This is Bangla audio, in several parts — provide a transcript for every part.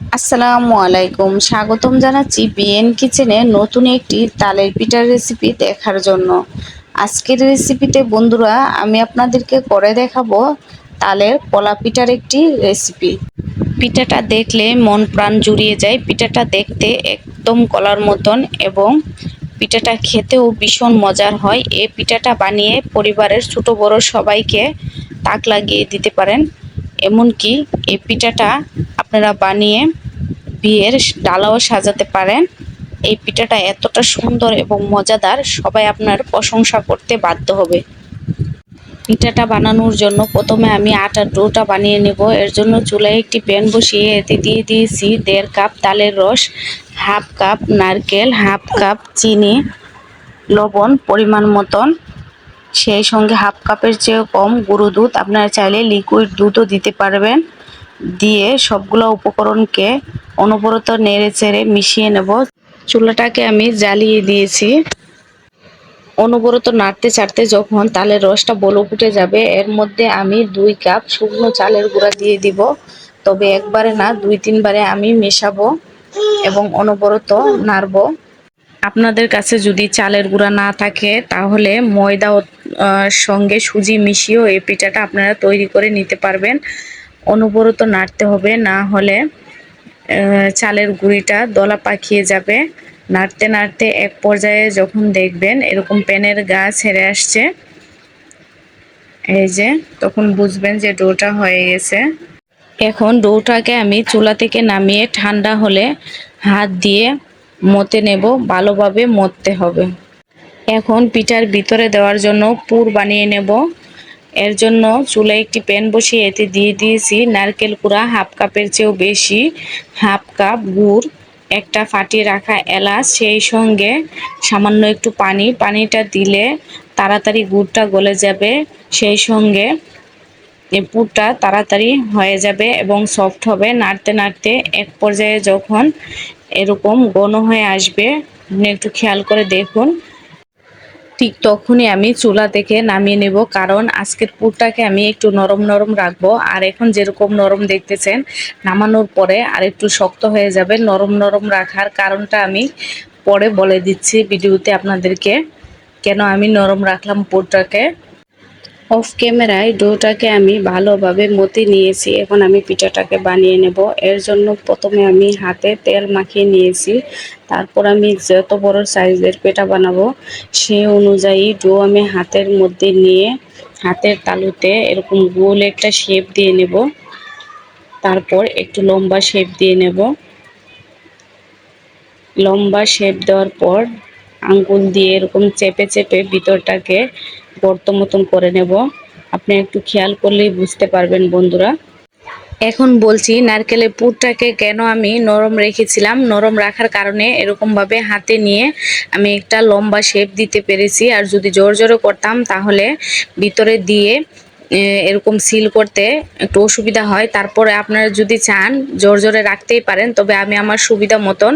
আসসালামু আলাইকুম। স্বাগতম জানাচ্ছি বিএন কিচেনে নতুন একটি তালের পিঠার রেসিপি দেখার জন্য। আজকের রেসিপিতে বন্ধুরা, আমি আপনাদেরকে করে দেখাবো তালের কলা পিঠার একটি রেসিপি পিঠাটা দেখলে মন প্রাণ জুড়িয়ে যায়। পিঠাটা দেখতে একদম কলার মতন এবং পিঠাটা খেতেও ভীষণ মজার হয়। এই পিঠাটা বানিয়ে পরিবারের ছোট বড় সবাইকে তাক লাগিয়ে দিতে পারেন। এমনকি এই পিঠাটা আপনারা বানিয়ে বিয়ের ডালাও সাজাতে পারেন। এই পিঠাটা এতটা সুন্দর এবং মজাদার, সবাই আপনার প্রশংসা করতে বাধ্য হবে। পিঠাটা বানানোর জন্য প্রথমে আমি আটার ডোটা বানিয়ে নেব। এর জন্য চুলায় একটি প্যান বসিয়ে এতে দিয়ে দিয়েছি দেড় কাপ তালের রস, হাফ কাপ নারকেল, হাফ কাপ চিনি, লবণ পরিমাণ মতন। সেই সঙ্গে হাফ কাপের চেয়েও কম গুঁড়ো দুধ। আপনারা চাইলে লিকুইড দুধও দিতে পারবেন। দিয়ে সবগুলো উপকরণকে অনবরত নেড়ে চেড়ে মিশিয়ে নেব। চুলাটাকে আমি জ্বালিয়ে দিয়েছি। অনবরত নাড়তে চাড়তে যখন তালের রসটা বলো ফুটে যাবে, এর মধ্যে আমি দুই কাপ শুকনো চালের গুঁড়া দিয়ে দিব। তবে একবারে না, দুই তিনবারে আমি মেশাবো এবং অনবরত নাড়ব। আপনাদের কাছে যদি চালের গুঁড়া না থাকে, তাহলে ময়দা সঙ্গে সুজি মিশিয়েও এই পিঠাটা আপনারা তৈরি করে নিতে পারবেন। অনবরত নাড়তে হবে, না হলে চালের গুঁড়িটা দলা পাকিয়ে যাবে। নাড়তে নাড়তে এক পর্যায়ে যখন দেখবেন এরকম প্যানের গা ছেড়ে আসছে, এই যে, তখন বুঝবেন যে ডোটা হয়ে গেছে। এখন ডোটাকে আমি চুলা থেকে নামিয়ে ঠান্ডা হলে হাত দিয়ে মতে নেব, ভালোভাবে মতে হবে। এখন পিঠার ভিতরে দেওয়ার জন্য পুর বানিয়ে নেব। এর জন্য চুলায় একটি প্যান বসিয়ে এতে দিয়ে দিয়েছি নারকেল কুড়া, হাফ কাপের চেয়েও বেশি, হাফ কাপ গুড়, একটা ফাটিয়ে রাখা এলাচ, সেই সঙ্গে সামান্য একটু পানি। পানিটা দিলে তাড়াতাড়ি গুড়টা গলে যাবে, সেই সঙ্গে পুরটা তাড়াতাড়ি হয়ে যাবে এবং সফট হবে। নাড়তে নাড়তে এক পর্যায়ে যখন এরকম ঘন হয়ে আসবে একটু খেয়াল করে দেখুন। ঠিক তখনই আমি চুলা থেকে নামিয়ে নেব, কারণ আজকের পুরটাকে আমি একটু নরম নরম রাখব। আর এখন যেরকম নরম দেখতেছেন, নামানোর পরে আর একটু শক্ত হয়ে যাবে নরম নরম রাখার কারণটা আমি পরে বলে দিচ্ছি ভিডিওতে আপনাদেরকে, কেন আমি নরম রাখলাম পুরটাকে। অফ ক্যামেরায় ডোটাকে আমি ভালোভাবে মতে নিয়েছি। এখন আমি পিঠাটাকে বানিয়ে নেব। এর জন্য প্রথমে আমি হাতে তেল মাখিয়ে নিয়েছি। তারপর আমি যত বড় সাইজের পেটা বানাবো, সে অনুযায়ী ডো আমি হাতের মধ্যে নিয়ে হাতের তালুতে এরকম গোল একটা শেপ দিয়ে নেব। তারপর একটু লম্বা শেপ দিয়ে নেব। লম্বা শেপ দেওয়ার পর আঙ্গুল দিয়ে এরকম চেপে চেপে ভিতরটাকে গর্ত মতন করে নেব। আপনি একটু খেয়াল করলেই বুঝতে পারবেন বন্ধুরা। এখন বলছি, নারকেলের পুরটাকে কেন আমি নরম রেখেছিলাম? নরম রাখার কারণে এরকমভাবে হাতে নিয়ে আমি একটা লম্বা শেপ দিতে পেরেছি। আর যদি জোর জোরে করতাম, তাহলে ভিতরে দিয়ে এরকম সিল করতে একটু অসুবিধা হয়। তারপরে আপনারা যদি চান, জোর জোরে রাখতেই পারেন, তবে আমি আমার সুবিধা মতন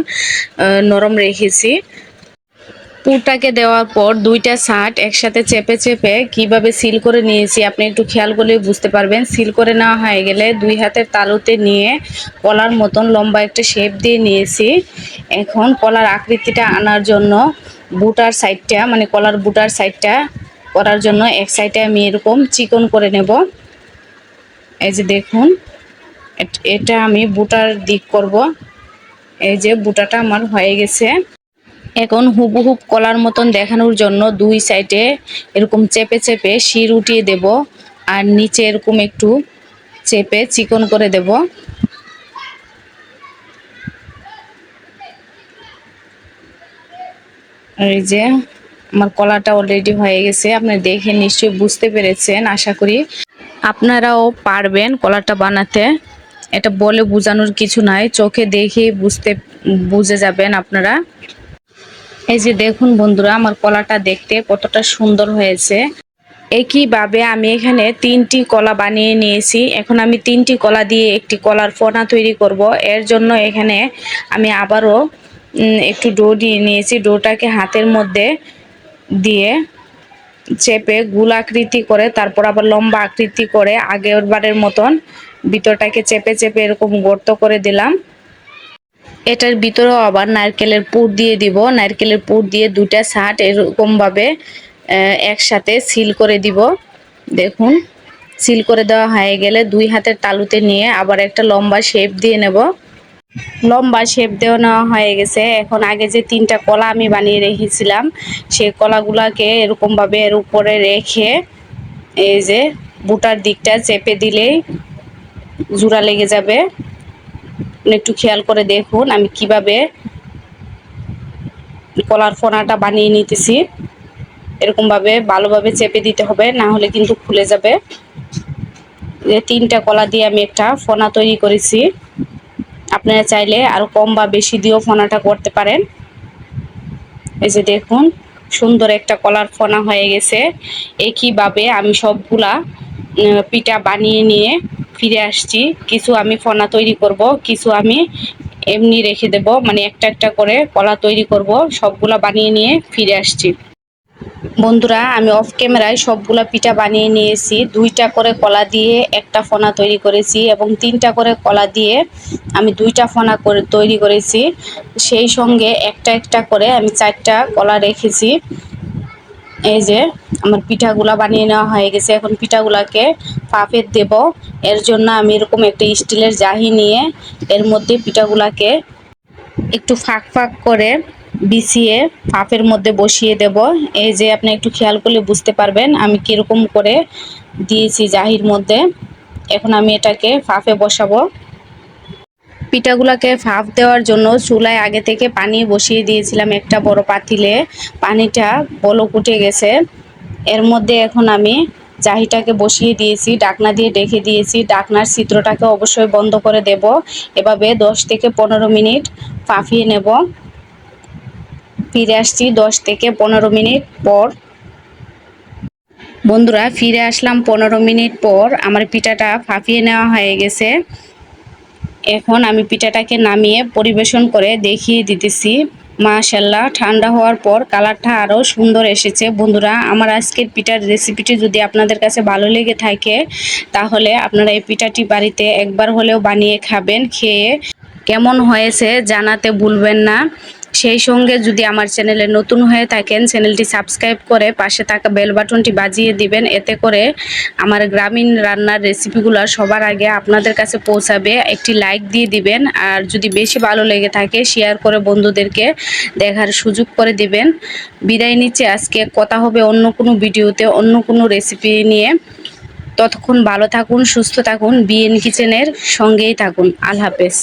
নরম রেখেছি। পুরটাকে দেওয়ার পর দুইটা শার্ট একসাথে চেপে চেপে কীভাবে সিল করে নিয়েছি আপনি একটু খেয়াল করলে বুঝতে পারবেন। সিল করে নেওয়া হয়ে গেলে দুই হাতের তালুতে নিয়ে কলার মতন লম্বা একটা শেপ দিয়ে নিয়েছি। এখন কলার আকৃতিটা আনার জন্য বুটার সাইডটা মানে কলার বুটার সাইডটা করার জন্য এক সাইডে আমি এরকম চিকন করে নেব। এই যে দেখুন এটা আমি বুটার দিক করব। এই যে বুটাটা আমার হয়ে গেছে। এখন হুবহুব কলার মতন দেখানোর জন্য দুই সাইডে এরকম চেপে চেপে শির উঠিয়ে দেব আর নিচে এরকম একটু চেপে চিকন করে দেব। এই যে আমার কলাটা অলরেডি হয়ে গেছে, আপনি দেখে নিশ্চয়ই বুঝতে পেরেছেন, আশা করি আপনারাও পারবেন কলাটা বানাতে। এটা বলে বোঝানোর কিছু নাই, চোখে দেখে বুঝতে, বুঝে যাবেন আপনারা। এই যে দেখুন বন্ধুরা, আমার কলাটা দেখতে কতটা সুন্দর হয়েছে। একইভাবে আমি এখানে তিনটি কলা বানিয়ে নিয়েছি। এখন আমি তিনটি কলা দিয়ে একটি কলার ফোনা তৈরি করব। এর জন্য এখানে আমি আবারও একটু ডো দিয়ে নিয়েছি। ডোটাকে হাতের মধ্যে দিয়ে চেপে গুল আকৃতি করে, তারপর আবার লম্বা আকৃতি করে আগের বারের মতন ভিতরটাকে চেপে চেপে এরকম গর্ত করে দিলাম। এটার ভিতরেও আবার নারকেলের পুর দিয়ে দিব। নারকেলের পুর দিয়ে দুটা শার্ট এরকমভাবে একসাথে সিল করে দিব। দেখুন, সিল করে দেওয়া হয়ে গেলে দুই হাতের তালুতে নিয়ে আবার একটা লম্বা শেপ দিয়ে নেব। লম্বা শেপ দেওয়া নেওয়া হয়ে গেছে। এখন আগে যে তিনটা কলা আমি বানিয়ে রেখেছিলাম সেই কলাগুলাকে এরকমভাবে এর উপরে রেখে এই যে বুটার দিকটা চেপে দিলেই জোড়া লেগে যাবে। একটু খেয়াল করে দেখুন, আমি কীভাবে কলার ফোনাটা বানিয়ে নিতেছি। এরকমভাবে ভালোভাবে চেপে দিতে হবে, না হলে কিন্তু খুলে যাবে। যে তিনটা কলা দিয়ে আমি একটা ফোনা তৈরি করেছি। আপনারা চাইলে আরও কম বা বেশি দিয়েও ফোনাটা করতে পারেন। এই যে দেখুন, সুন্দর একটা কলার ফোনা হয়ে গেছে। একইভাবে আমি সবগুলা পিঠা বানিয়ে নিয়ে ফিরে আসছি। কিছু আমি ফোনা তৈরি করব, কিছু আমি এমনি রেখে দেব মানে একটা একটা করে কলা তৈরি করব, সবগুলা বানিয়ে নিয়ে ফিরে আসছি। বন্ধুরা, আমি অফ ক্যামেরায় সবগুলা পিঠা বানিয়ে নিয়েছি। দুইটা করে কলা দিয়ে একটা ফোনা তৈরি করেছি এবং তিনটা করে কলা দিয়ে আমি দুইটা ফোনা করে তৈরি করেছি। সেই সঙ্গে একটা একটা করে আমি চারটা কলা রেখেছি। এই যে আমার পিঠাগুলা বানিয়ে নেওয়া হয়ে গেছে। এখন পিঠাগুলাকে পাফের দেব। এর জন্য আমি এরকম একটা স্টিলের জাহি নিয়ে এর মধ্যে পিঠাগুলাকে একটু ফাঁক ফাঁক করে বিছিয়ে ফাফের মধ্যে বসিয়ে দেব। এই যে আপনি একটু খেয়াল করলে বুঝতে পারবেন আমি কীরকম করে দিয়েছি জাহির মধ্যে। এখন আমি এটাকে ফাফে বসাবো। পিঠাগুলোকে ফাফ দেওয়ার জন্য চুলায় আগে থেকে পানি বসিয়ে দিয়েছিলাম একটা বড় পাতিলে। পানিটা বলক উঠে গেছে। এর মধ্যে এখন আমি জাহিটাকে বসিয়ে দিয়েছি, ডাকনা দিয়ে ডেকে দিয়েছি। ডাকনার চিত্রটাকে অবশ্যই বন্ধ করে দেব। এভাবে দশ থেকে পনেরো মিনিট ফাঁফিয়ে নেব। ফিরে আসছি দশ থেকে পনেরো মিনিট পর। বন্ধুরা, ফিরে আসলাম পনেরো মিনিট পর। আমার পিঠাটা ফাঁপিয়ে নেওয়া হয়ে গেছে। এখন আমি পিঠাটাকে নামিয়ে পরিবেশন করে দেখিয়ে দিতেছি। মাশাল্লাহ, ঠান্ডা হওয়ার পর কালারটা আরও সুন্দর এসেছে। বন্ধুরা, আমার আজকের পিঠার রেসিপিটি যদি আপনাদের কাছে ভালো লেগে থাকে, তাহলে আপনারা এই পিঠাটি বাড়িতে একবার হলেও বানিয়ে খাবেন, খেয়ে কেমন হয়েছে জানাতে ভুলবেন না। সেই সঙ্গে যদি আমার চ্যানেলে নতুন হয়ে থাকেন, চ্যানেলটি সাবস্ক্রাইব করে পাশে থাকা বেল বাটনটি বাজিয়ে দিবেন। এতে করে আমার গ্রামীণ রান্নার রেসিপিগুলো সবার আগে আপনাদের কাছে পৌঁছাবে। একটি লাইক দিয়ে দিবেন আর যদি বেশি ভালো লেগে থাকে, শেয়ার করে বন্ধুদেরকে দেখার সুযোগ করে দিবেন। বিদায় নিচ্ছে আজকে। কথা হবে অন্য কোনো ভিডিওতে, অন্য কোনো রেসিপি নিয়ে। ততক্ষণ ভালো থাকুন, সুস্থ থাকুন। বিএন কিচেনের সঙ্গেই থাকুন। আল্লাহ হাফেজ।